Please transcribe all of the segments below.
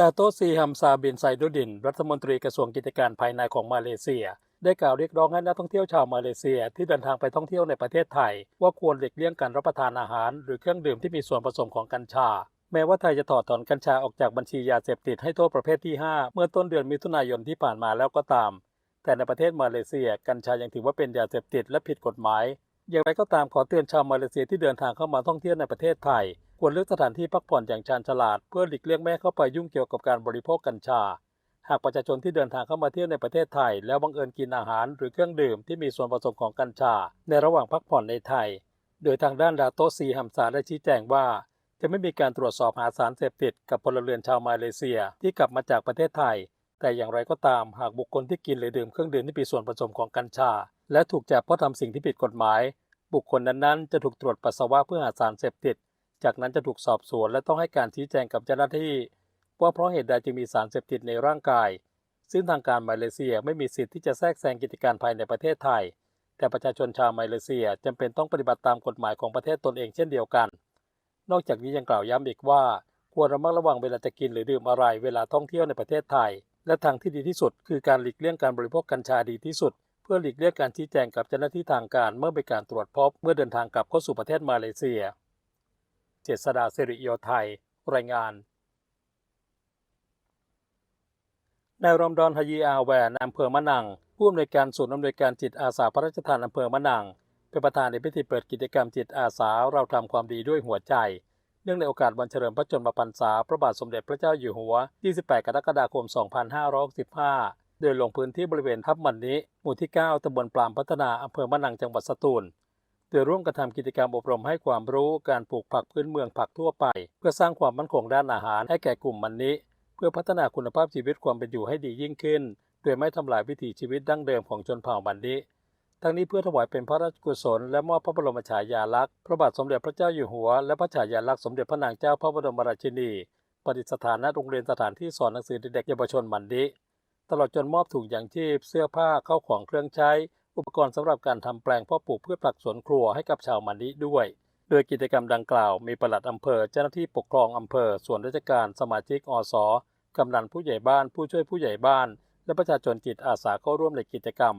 ดาโตซีฮัมซาบินไซดุดิน รัฐมนตรีกระทรวงกิจการภายในของมาเลเซีย ได้กล่าวเรียกร้องให้นักท่องเที่ยวชาวมาเลเซียที่เดินทางไปท่องเที่ยวในประเทศไทย ว่าควรหลีกเลี่ยงการรับประทานอาหาร หรือเครื่องดื่มที่มีส่วนผสมของกัญชา แม้ว่าไทยจะถอดถอนกัญชาออกจากบัญชียาเสพติดให้โทษประเภทที่ 5 เมื่อต้นเดือนมิถุนายนที่ผ่านมาแล้วก็ตาม แต่ในประเทศมาเลเซียกัญชายังถือว่าเป็นยาเสพติดและผิดกฎหมาย อย่างไรก็ตามขอเตือนชาวมาเลเซียที่เดินทางเข้ามาท่องเที่ยวในประเทศไทย ควรเลือกสถานที่พักผ่อนอย่างชาญฉลาด เพื่อหลีกเลี่ยงไม่เข้าไปยุ่งเกี่ยวกับการบริโภคกัญชา หากประชาชนที่เดินทางเข้ามาเที่ยวในประเทศไทย แล้วบังเอิญกินอาหารหรือเครื่องดื่มที่มีส่วนผสมของกัญชา ในระหว่างพักผ่อนในไทย โดยทางด้านดาโตซีฮัมซาได้ชี้แจงว่า จะไม่มีการตรวจสอบหาสารเสพติดกับพลเรือนชาวมาเลเซียที่กลับมาจากประเทศไทย แต่อย่างไรก็ตามหากบุคคลที่กินหรือดื่มเครื่องดื่มที่มีส่วนผสมของกัญชา และถูกจับเพราะทำสิ่งที่ผิดกฎหมาย บุคคลนั้นๆจะถูกตรวจปัสสาวะเพื่อหาสารเสพติด จากนั้นจะถูกสอบสวนและต้องให้การชี้แจงกับเจ้าหน้าที่ ว่าเพราะเหตุใดจึงมีสารเสพติดในร่างกาย ซึ่งทางการมาเลเซียไม่มีสิทธิ์ที่จะแทรกแซงกิจการภายในประเทศไทย แต่ประชาชนชาวมาเลเซียจำเป็นต้องปฏิบัติตามกฎหมายของประเทศตนเองเช่นเดียวกัน นอกจากนี้ยังกล่าวย้ำอีกว่าควรระมัดระวังเวลาจะกินหรือดื่มอะไรเวลาท่องเที่ยวในประเทศไทย และทางที่ดีที่สุด คือการหลีกเลี่ยงการบริโภคกัญชาดีที่สุด เพื่อหลีกเลี่ยงการชี้แจงกับเจ้าหน้าที่ทางการเมื่อมีการตรวจพบเมื่อเดินทางกลับเข้าสู่ประเทศมาเลเซีย เจษดาสิริโยไทย รายงาน นายรอมดอนฮยีอาแวนอำเภอมะนัง ผู้อำนวยการศูนย์อำนวยการจิตอาสาพระราชทานอำเภอมะนัง เป็นประธานในพิธีเปิดกิจกรรมจิตอาสาเราทำความดีด้วยหัวใจ เนื่องในโอกาสวันเฉลิมพระชนมพรรษา พระบาทสมเด็จพระเจ้าอยู่หัว 28 กรกฎาคม 2565 โดยลงพื้นที่บริเวณทับมันนี้ หมู่ที่ 9ตำบลปรามพัฒนาอำเภอมะนังจังหวัดสตูล โดยร่วมกระทำกิจกรรมอบรมให้ความรู้การปลูกผักพื้นเมืองผักทั่วไป เพื่อสร้างความมั่นคงด้านอาหารให้แก่กลุ่มมันนี้ เพื่อพัฒนาคุณภาพชีวิตความเป็นอยู่ให้ดียิ่งขึ้น โดยไม่ทำลายวิถีชีวิตดั้งเดิมของชนเผ่ามันนี้ ทั้งนี้เพื่อถวายเป็นพระราชกุศลและมอบพระบรมฉายาลักษณ์พระบาทสมเด็จพระเจ้าอยู่หัวและพระฉายาลักษณ์สมเด็จพระนางเจ้าพระบรมราชินีประดิษฐานณโรงเรียนสถานที่สอนหนังสือเด็กเยาวชนมันดิตลอดจนมอบถุงยางชีพ เสื้อผ้าเข้าของเครื่องใช้ อุปกรณ์สำหรับการทำแปลงเพาะปลูกพืชผักสวนครัวให้กับชาวมันดิด้วย โดยกิจกรรมดังกล่าวมีปลัดอำเภอเจ้าหน้าที่ปกครองอำเภอ ส่วนราชการสมาชิกอสกำนันผู้ใหญ่บ้านผู้ช่วยผู้ใหญ่บ้าน และประชาชนจิตอาสาเข้าร่วมในกิจกรรม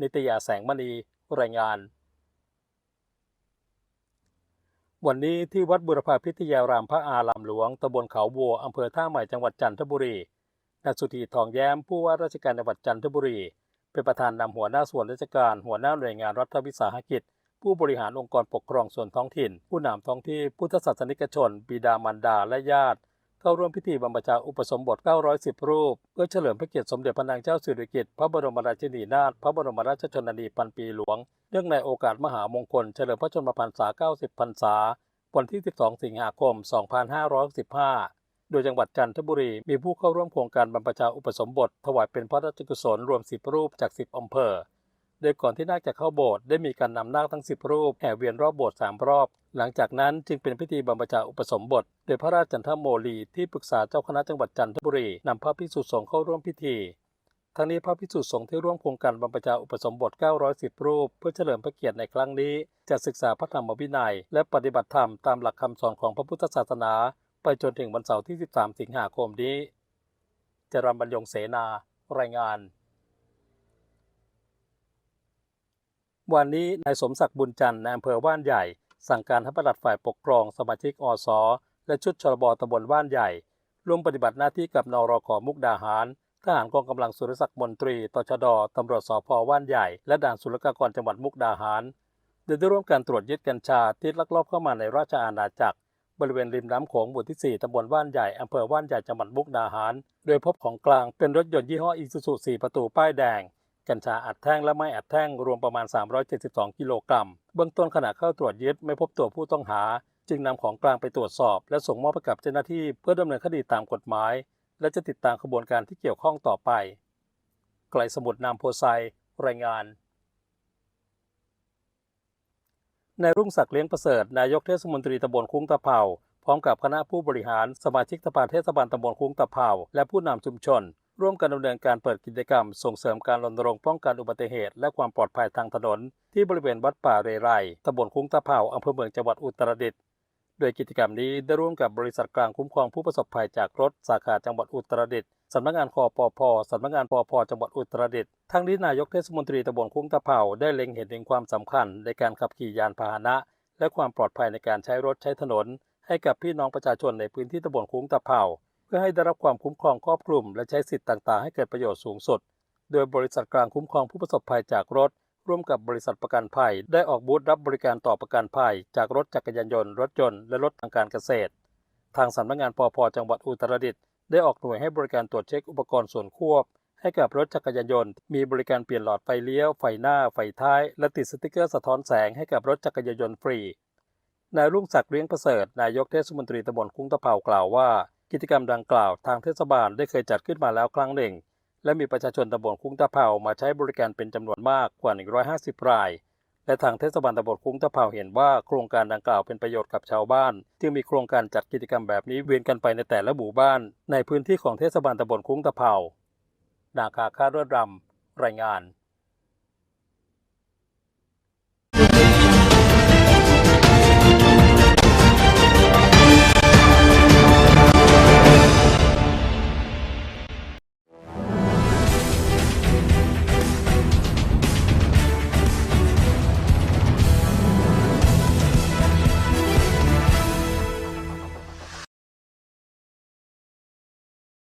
นิตยาแสงมณีรายงาน วันนี้ที่วัดบุรพาพิทยารามพระอารามหลวงตำบลเขาวัวอำเภอท่าใหม่จังหวัดจันทบุรีนายสุธีทองแย้มผู้ว่าราชการจังหวัดจันทบุรี เป็นประธานนำหัวหน้าส่วนราชการ หัวหน้าหน่วยงานรัฐวิสาหกิจ ผู้บริหารองค์กรปกครองส่วนท้องถิ่น ผู้นำท้องที่พุทธศาสนิกชน บิดามารดาและญาติ เข้าร่วมพิธีบรรพชาอุปสมบท 910 รูป เพื่อเฉลิมพระเกียรติสมเด็จพระนางเจ้าสิริกิติ์พระบรมราชินีนาถพระบรมราชชนนีพันปีหลวง เนื่องในโอกาสมหามงคล เฉลิมพระชนมพรรษา 90 พรรษา วันที่ 12 สิงหาคม 2515 โดยจังหวัดจันทบุรีมีผู้เข้าร่วมโครงการบรรพชาอุปสมบท ถวายเป็นพระราชกุศลรวม 10 รูปจาก 10อำเภอ โดยก่อนที่นาคจะเข้าโบสถ์ได้มีการนำนาคทั้ง 10 รูปแห่เวียนรอบโบสถ์3รอบ หลังจากนั้นจึงเป็นพิธีบรรพชาอุปสมบท โดยพระราชจันทโมลีที่ปรึกษาเจ้าคณะจังหวัดจันทบุรีนำพระภิกษุสงฆ์เข้าร่วมพิธีทั้งนี้พระภิกษุสงฆ์ที่ร่วมโครงการบรรพชาอุปสมบท 910 รูป เพื่อเฉลิมพระเกียรติในครั้งนี้ จะศึกษาพระธรรมวินัย และปฏิบัติธรรมตามหลักคำสอนของพระพุทธศาสนา ไปจนถึงวันเสาร์ที่ 13 สิงหาคมนี้จรัญบรรยงเสนารายงาน วันนี้นายสมศักดิ์บุญจันทร์ในอำเภอว่านใหญ่ สั่งการให้ปลัดฝ่ายปกครองสมาชิกอสและชุดชลบตำบลว่านใหญ่ร่วมปฏิบัติหน้าที่กับนรขมุกดาหารทหารกองกำลังสุรศักดิ์มนตรีตชดตำรวจสพว่านใหญ่ และด่านศุลกากรจังหวัดมุกดาหารโดยได้ร่วมการตรวจยึดกัญชาที่ลักลอบเข้ามาในราชอาณาจักร บริเวณริมน้ำโขงหมู่ที่ 4ตำบลว่านใหญ่ อำเภอว่านใหญ่ จังหวัดมุกดาหาร โดยพบของกลางเป็นรถยนต์ยี่ห้ออีซูซู4ประตูป้ายแดง กัญชาอัดแท่งและไม่อัดแท่งรวมประมาณ 372 กิโลกรัม เบื้องต้นขณะเข้าตรวจยึดไม่พบตัวผู้ต้องหา จึงนำของกลางไปตรวจสอบ และส่งมอบให้กับเจ้าหน้าที่เพื่อดำเนินคดีตามกฎหมาย และจะติดตามขบวนการที่เกี่ยวข้องต่อไป ไกลสมุทรนามโพไซรายงาน นายรุ่งศักดิ์เลี้ยงประเสริฐ นายกเทศมนตรีตำบลคุ้งตะเภาพร้อมกับคณะผู้บริหาร สมาชิกสภาเทศบาลตำบลคุ้งตะเภาและผู้นำชุมชน ร่วมกันดำเนินการเปิดกิจกรรม ส่งเสริมการรณรงค์ป้องกันอุบัติเหตุ และความปลอดภัยทางถนน ที่บริเวณวัดป่าเรไรตำบลคุ้งตะเภาอำเภอเมืองจังหวัดอุตรดิตถ์ โดยกิจกรรมนี้ได้ร่วมกับบริษัทกลางคุ้มครองผู้ประสบภัยจากรถสาขาจังหวัดอุตรดิตถ์สำนักงานคอปพสำนักงานปพจังหวัดอุตรดิตถ์ทั้งนี้นายกเทศมนตรีตำบลคุ้งตะเภาได้เล็งเห็นถึงความสำคัญในการขับขี่ยานพาหนะ และความปลอดภัยในการใช้รถใช้ถนน ให้กับพี่น้องประชาชนในพื้นที่ตำบลคุ้งตะเภาเพื่อให้ได้รับความคุ้มครองครอบคลุม และใช้สิทธิ์ต่างๆ ให้เกิดประโยชน์สูงสุด โดยบริษัทกลางคุ้มครองผู้ประสบภัยจากรถ ร่วมกับบริษัทประกันภัย ได้ออกบูธรับบริการต่อประกันภัย จากรถจักรยานยนต์รถยนต์และรถทางการเกษตร ทางสำนักงานปอพจังหวัดอุตรดิตถ์ได้ออกหน่วยให้บริการตรวจเช็คอุปกรณ์ส่วนควบ ให้กับรถจักรยานยนต์มีบริการเปลี่ยนหลอดไฟเลี้ยวไฟหน้าไฟท้าย และติดสติกเกอร์สะท้อนแสงให้กับรถจักรยานยนต์ฟรีนายรุ่งศักดิ์เลี้ยงประเสริฐนายกเทศมนตรีตำบลคุ้งตะเภากล่าวว่า กิจกรรมดังกล่าวทางเทศบาลได้เคยจัดขึ้นมาแล้วครั้งหนึ่ง และมีประชาชนตำบลคุ้งตะเภามาใช้บริการเป็นจำนวนมากกว่า 150 ราย และทางเทศบาลตำบลคุ้งตะเภาเห็นว่าโครงการดังกล่าวเป็นประโยชน์กับชาวบ้าน จึงมีโครงการจัดกิจกรรมแบบนี้เวียนกันไปในแต่ละหมู่บ้าน ในพื้นที่ของเทศบาลตำบลคุ้งตะเภานาคาคาเรือดรำรายงาน